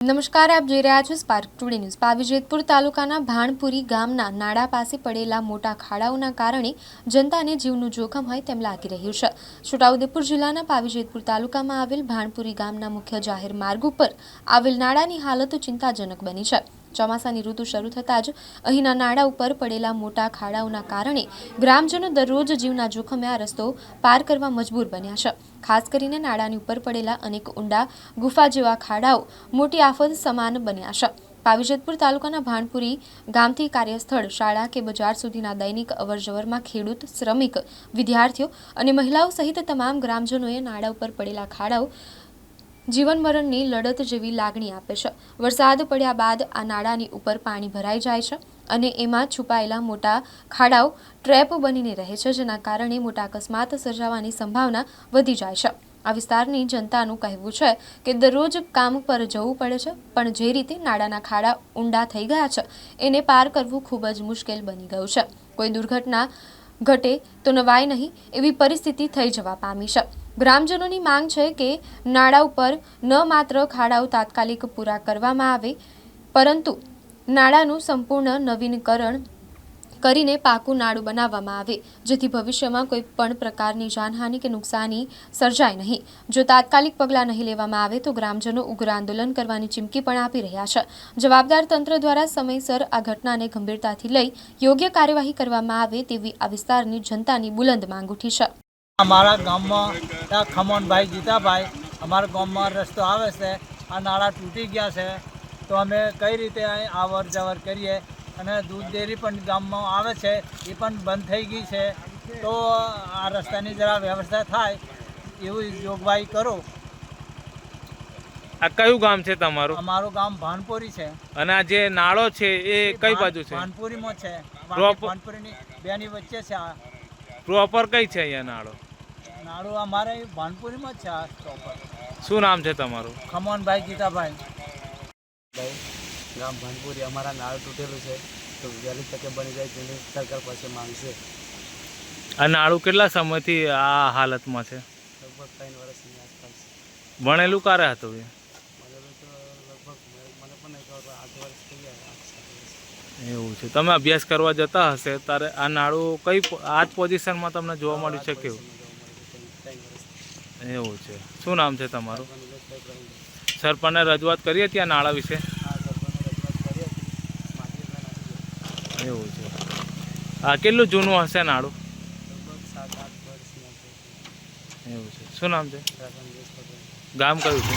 નમસ્કાર, આપ જોઈ રહ્યા છો Spark Today News Pavi Jetpur તાલુકાના ભાણપુરી ગામના નાડા પાસે પડેલા મોટા ખાડાઓના કારણે જનતાને જીવનું જોખમ હોય તેમ લાગી રહ્યું છે. છોટાઉદેપુર જિલ્લાના પાવીજેતપુર તાલુકામાં આવેલ ભાણપુરી ગામના મુખ્ય જાહેર માર્ગ ઉપર આવેલ નાડાની હાલત ચિંતાજનક બની છે. ચોમાસાની ઋતુ શરૂ થતાં જ અહીંના નાડા ઉપર પડેલા મોટા ખાડાઓના કારણે ગ્રામજનો દરરોજ જીવના જોખમે આ રસ્તો પાર કરવા મજબૂર બન્યા છે. ખાસ કરીને નાડાની ઉપર પડેલા અનેક ઊંડા ગુફા જેવા ખાડાઓ મોટી આફત સમાન બન્યા છે. પાવીજતપુર તાલુકાના ભાણપુરી ગામથી કાર્યસ્થળ, શાળા કે બજાર સુધીના દૈનિક અવરજવરમાં ખેડૂત, શ્રમિક, વિદ્યાર્થીઓ અને મહિલાઓ સહિત તમામ ગ્રામજનોએ નાડા ઉપર પડેલા ખાડાઓ જીવન મરણની લડત જેવી લાગણી આપે છે. વરસાદ પડ્યા બાદ આ નાળાની ઉપર પાણી ભરાઈ જાય છે અને એમાં છુપાયેલા મોટા ખાડાઓ ટ્રેપ બનીને રહે છે, જેના કારણે મોટા અકસ્માત સર્જાવાની સંભાવના વધી જાય છે. આ વિસ્તારની જનતાનું કહેવું છે કે દરરોજ કામ પર જવું પડે છે, પણ જે રીતે નાળાના ખાડા ઊંડા થઈ ગયા છે, એને પાર કરવું ખૂબ જ મુશ્કેલ બની ગયું છે. કોઈ દુર્ઘટના ઘટે તો નવાય નહીં એવી પરિસ્થિતિ થઈ જવા પામી છે. ગ્રામજનોની માંગ છે કે નાળા ઉપર ન માત્ર ખાડાઓ તાત્કાલિક પૂરા કરવામાં આવે, પરંતુ નાળાનું સંપૂર્ણ નવીનીકરણ કરીને પાકું નાળું બનાવવામાં આવે, જેથી ભવિષ્યમાં કોઈ પણ પ્રકારની જાનહાનિ કે નુકસાની સર્જાય નહીં. જો તાત્કાલિક પગલાં નહીં લેવામાં આવે, તો ગ્રામજનો ઉગ્ર આંદોલન કરવાની ચીમકી પણ આપી રહ્યા છે. જવાબદાર તંત્ર દ્વારા સમયસર આ ઘટનાને ગંભીરતાથી લઈ યોગ્ય કાર્યવાહી કરવામાં આવે તેવી આ વિસ્તારની જનતાની બુલંદ માંગ ઉઠી છે. અમારા ગામમાં ત્યાં ખમણભાઈ જીતાભાઈ અમારા ગામમાં રસ્તો આવે છે આ નાળા તૂટી ગયા છે. તો અમે કઈ રીતે અહીં આવર જવર કરીએ? અને દૂધ ડેરી પણ ગામમાં આવે છે એ પણ બંધ થઈ ગઈ છે. તો આ રસ્તાની જરા વ્યવસ્થા થાય એવું જોગવાઈ કરો. આ કયું ગામ છે તમારું? અમારું ગામ ભાનપુરી છે. અને આ જે નાળો છે એ કઈ બાજુ છે? ભાનપુરીમાં છે. ભાનપુરીની બેની વચ્ચે છે આ. પ્રોપર કઈ છે અહીંયા નાળો? નાળું અમારે ભાનપુરીમાં છે આ સ્ટોપર શું નામ છે તમારું? ખમણભાઈ ગીતાભાઈ. ભાઈ ગામ ભાનપુરી અમારા નાળ તૂટેલું છે. તો વહેલી તકે બની જાય તેની સરકાર પાસે માંગશે. આ નાળું કેટલા સમયથી આ હાલતમાં છે? લગભગ ત્રણ વર્ષની આસપાસ. ભણેલું ક્યારે હતું એ? તો લગભગ મને મને પણ નહીં ખબર આઠ વર્ષ થઈ ગયા આઠ સાત વર્ષ. એવું છે. તમે અભ્યાસ કરવા જતા હશે ત્યારે આ નાળું કઈ આ જ પોઝિશનમાં તમને જોવા મળ્યું છે કેવું એવું છે. શું નામ છે તમારું? સરપંચને રજૂઆત કરી હતી આ નાળા વિશે. એવું છે. આ કેટલું જૂનું હશે નાળું? એવું છે. શું નામ છે? ગામ કયું છે?